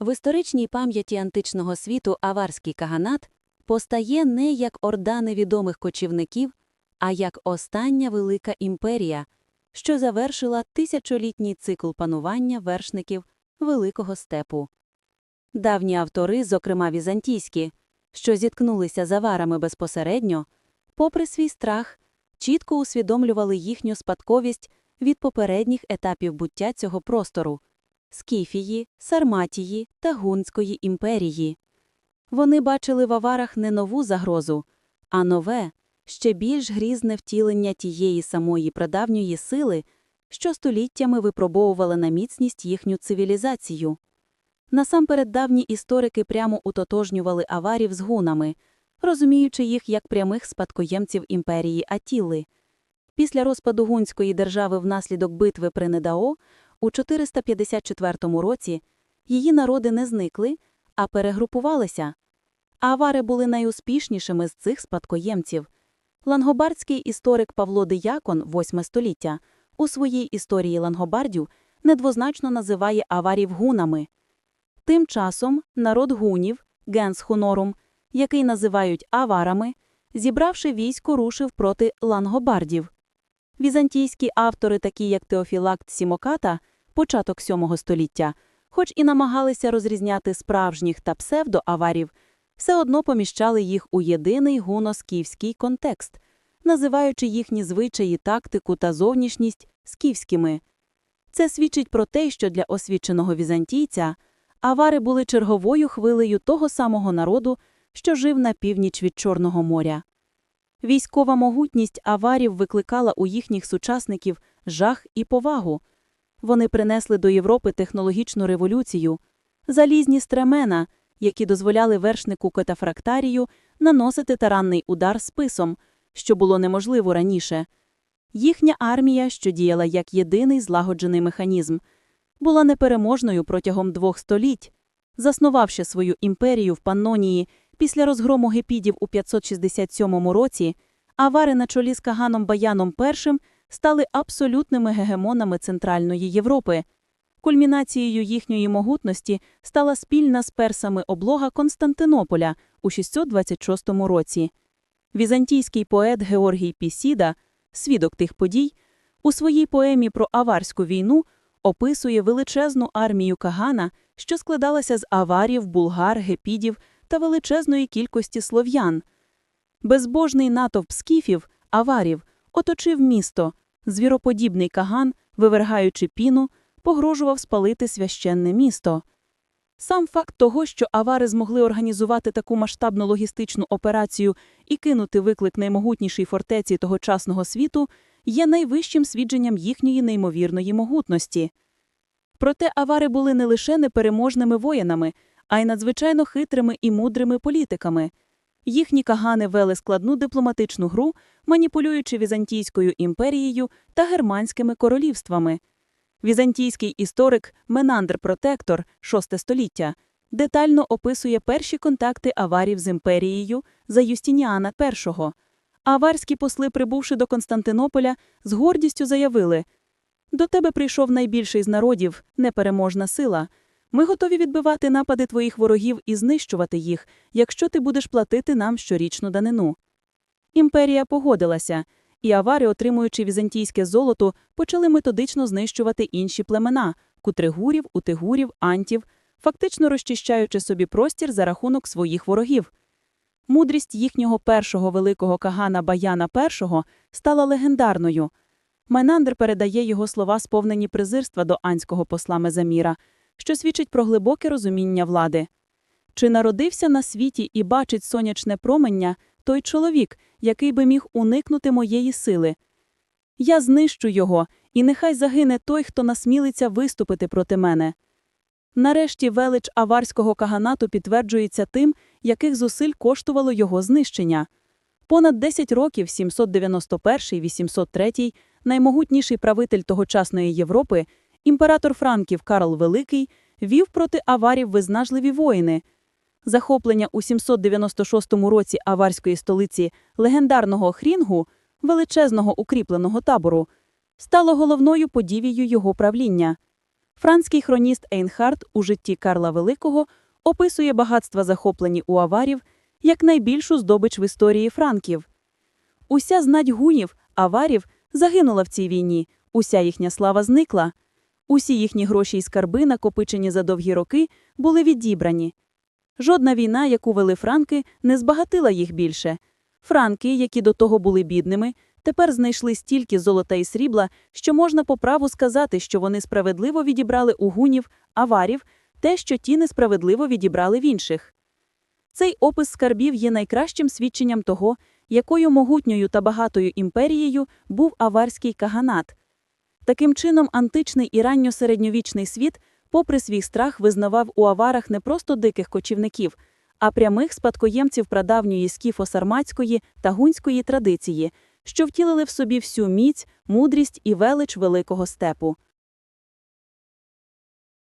В історичній пам'яті античного світу аварський каганат постає не як орда невідомих кочівників, а як остання велика імперія, що завершила тисячолітній цикл панування вершників Великого степу. Давні автори, зокрема візантійські, що зіткнулися з аварами безпосередньо, попри свій страх, чітко усвідомлювали їхню спадковість від попередніх етапів буття цього простору Скіфії, Сарматії та Гунської імперії. Вони бачили в аварах не нову загрозу, а нове, ще більш грізне втілення тієї самої прадавньої сили, що століттями випробовувала на міцність їхню цивілізацію. Насамперед давні історики прямо утотожнювали аварів з гунами, розуміючи їх як прямих спадкоємців імперії Атіли. Після розпаду гунської держави внаслідок битви при Недао у 454 році її народи не зникли, а перегрупувалися. Авари були найуспішнішими з цих спадкоємців. Лангобардський історик Павло Диякон, 8 століття, у своїй історії лангобардів недвозначно називає аварів гунами. Тим часом народ гунів, генс хунорум, який називають аварами, зібравши військо, рушив проти лангобардів. Візантійські автори, такі як Теофілакт Сімоката, початок VII століття, хоч і намагалися розрізняти справжніх та псевдоаварів, все одно поміщали їх у єдиний гуно-скіфський контекст, називаючи їхні звичаї, тактику та зовнішність скіфськими. Це свідчить про те, що для освіченого візантійця авари були черговою хвилею того самого народу, що жив на північ від Чорного моря. Військова могутність аварів викликала у їхніх сучасників жах і повагу. Вони принесли до Європи технологічну революцію, залізні стремена, які дозволяли вершнику катафрактарію наносити таранний удар списом, що було неможливо раніше. Їхня армія, що діяла як єдиний злагоджений механізм, була непереможною протягом двох століть, заснувавши свою імперію в Паннонії після розгрому гепідів у 567 році, авари на чолі з Каганом Баяном І стали абсолютними гегемонами Центральної Європи. Кульмінацією їхньої могутності стала спільна з персами облога Константинополя у 626 році. Візантійський поет Георгій Пісіда, свідок тих подій, у своїй поемі про аварську війну описує величезну армію Кагана, що складалася з аварів, булгар, гепідів та величезної кількості слов'ян. Безбожний натовп скіфів, аварів, оточив місто. Звіроподібний каган, вивергаючи піну, погрожував спалити священне місто. Сам факт того, що авари змогли організувати таку масштабну логістичну операцію і кинути виклик наймогутнішій фортеці тогочасного світу, є найвищим свідченням їхньої неймовірної могутності. Проте авари були не лише непереможними воїнами, а й надзвичайно хитрими і мудрими політиками. Їхні кагани вели складну дипломатичну гру, маніпулюючи Візантійською імперією та германськими королівствами. Візантійський історик Менандр Протектор, VI століття, детально описує перші контакти аварів з імперією за Юстініана І. Аварські посли, прибувши до Константинополя, з гордістю заявили «До тебе прийшов найбільший з народів, непереможна сила. Ми готові відбивати напади твоїх ворогів і знищувати їх, якщо ти будеш платити нам щорічну данину. Імперія погодилася, і авари, отримуючи візантійське золото, почали методично знищувати інші племена кутригурів, утигурів, антів, фактично розчищаючи собі простір за рахунок своїх ворогів. Мудрість їхнього першого великого кагана Баяна І стала легендарною. Майнандр передає його слова, сповнені презирства до анського посла Мезаміра, що свідчить про глибоке розуміння влади. Чи народився на світі і бачить сонячне промення той чоловік, який би міг уникнути моєї сили? Я знищу його, і нехай загине той, хто насмілиться виступити проти мене. Нарешті велич аварського каганату підтверджується тим, яких зусиль коштувало його знищення. Понад 10 років 791-803 наймогутніший правитель тогочасної Європи, імператор Франків Карл Великий, вів проти аварів визнажливі воїни. Захоплення у 796 році аварської столиці легендарного Хрінгу, величезного укріпленого табору, стало головною подією його правління. Франський хроніст Ейнхард у житті Карла Великого описує багатства, захоплені у аварів, як найбільшу здобич в історії франків. Уся знать гунів, аварів, загинула в цій війні, уся їхня слава зникла. Усі їхні гроші й скарби, накопичені за довгі роки, були відібрані. Жодна війна, яку вели франки, не збагатила їх більше. Франки, які до того були бідними, тепер знайшли стільки золота і срібла, що можна по праву сказати, що вони справедливо відібрали у гунів, аварів, те, що ті несправедливо відібрали в інших. Цей опис скарбів є найкращим свідченням того, якою могутньою та багатою імперією був аварський каганат. Таким чином, античний і ранньосередньовічний світ, попри свій страх, визнавав у аварах не просто диких кочівників, а прямих спадкоємців прадавньої скіфо-сарматської та гунської традиції, що втілили в собі всю міць, мудрість і велич великого степу.